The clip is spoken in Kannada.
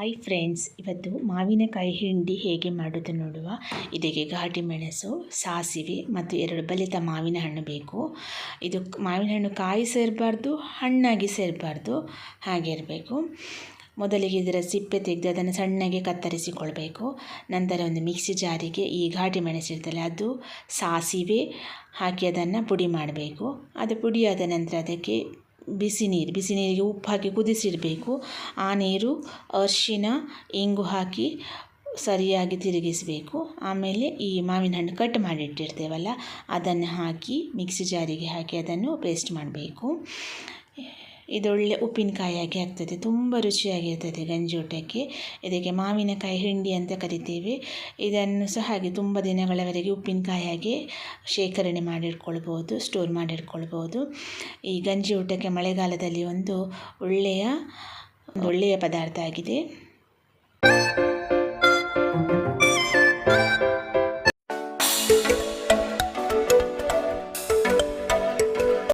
ಹಾಯ್ ಫ್ರೆಂಡ್ಸ್ ಇವತ್ತು ಮಾವಿನಕಾಯಿ ಹಿಂಡಿ ಹೇಗೆ ಮಾಡೋದು ನೋಡುವ. ಇದಕ್ಕೆ ಘಾಟಿ ಮೆಣಸು, ಸಾಸಿವೆ ಮತ್ತು ಎರಡು ಬಲಿತ ಮಾವಿನ ಹಣ್ಣು ಬೇಕು. ಇದು ಮಾವಿನ ಹಣ್ಣು ಕಾಯಿ ಸೇರಬಾರ್ದು, ಹಣ್ಣಾಗಿ ಸೇರಬಾರ್ದು, ಹಾಗೆ ಇರಬೇಕು. ಮೊದಲಿಗೆ ಇದರ ಸಿಪ್ಪೆ ತೆಗೆದು ಅದನ್ನು ಸಣ್ಣಗೆ ಕತ್ತರಿಸಿಕೊಳ್ಬೇಕು. ನಂತರ ಒಂದು ಮಿಕ್ಸಿ ಜಾರಿಗೆ ಈ ಘಾಟಿ ಮೆಣಸಿರ್ತಲ್ಲ ಅದು ಸಾಸಿವೆ ಹಾಕಿ ಅದನ್ನು ಪುಡಿ ಮಾಡಬೇಕು. ಅದು ಪುಡಿಯಾದ ನಂತರ ಅದಕ್ಕೆ ಬಿಸಿ ನೀರು, ಬಿಸಿ ನೀರಿಗೆ ಉಪ್ಪು ಹಾಕಿ ಕುದಿಸಿಡಬೇಕು ಆ ನೀರು ಅರಿಶಿನ, ಇಂಗು ಹಾಕಿ ಸರಿಯಾಗಿ ತಿರುಗಿಸಬೇಕು. ಆಮೇಲೆ ಈ ಮಾವಿನ ಹಣ್ಣು ಕಟ್ ಮಾಡಿಟ್ಟಿರ್ತೇವಲ್ಲ ಅದನ್ನು ಹಾಕಿ ಮಿಕ್ಸಿ ಜಾರಿಗೆ ಹಾಕಿ ಅದನ್ನು ಪೇಸ್ಟ್ ಮಾಡಬೇಕು. ಇದೊಳ್ಳೆ ಉಪ್ಪಿನಕಾಯಿಯಾಗಿ ಆಗ್ತದೆ ತುಂಬ ರುಚಿಯಾಗಿರ್ತದೆ ಗಂಜಿ ಊಟಕ್ಕೆ. ಇದಕ್ಕೆ ಮಾವಿನಕಾಯಿ ಹಿಂಡಿ ಅಂತ ಕರಿತೇವೆ. ಇದನ್ನು ಸಹ ಹಾಗೆ ತುಂಬ ದಿನಗಳವರೆಗೆ ಉಪ್ಪಿನಕಾಯಿಯಾಗಿ ಶೇಖರಣೆ ಮಾಡಿಟ್ಕೊಳ್ಬೋದು ಸ್ಟೋರ್ ಮಾಡಿಟ್ಕೊಳ್ಬೋದು ಈ ಗಂಜಿ ಊಟಕ್ಕೆ ಮಳೆಗಾಲದಲ್ಲಿ ಒಂದು ಒಳ್ಳೆಯ ಒಳ್ಳೆಯ ಪದಾರ್ಥ ಆಗಿದೆ.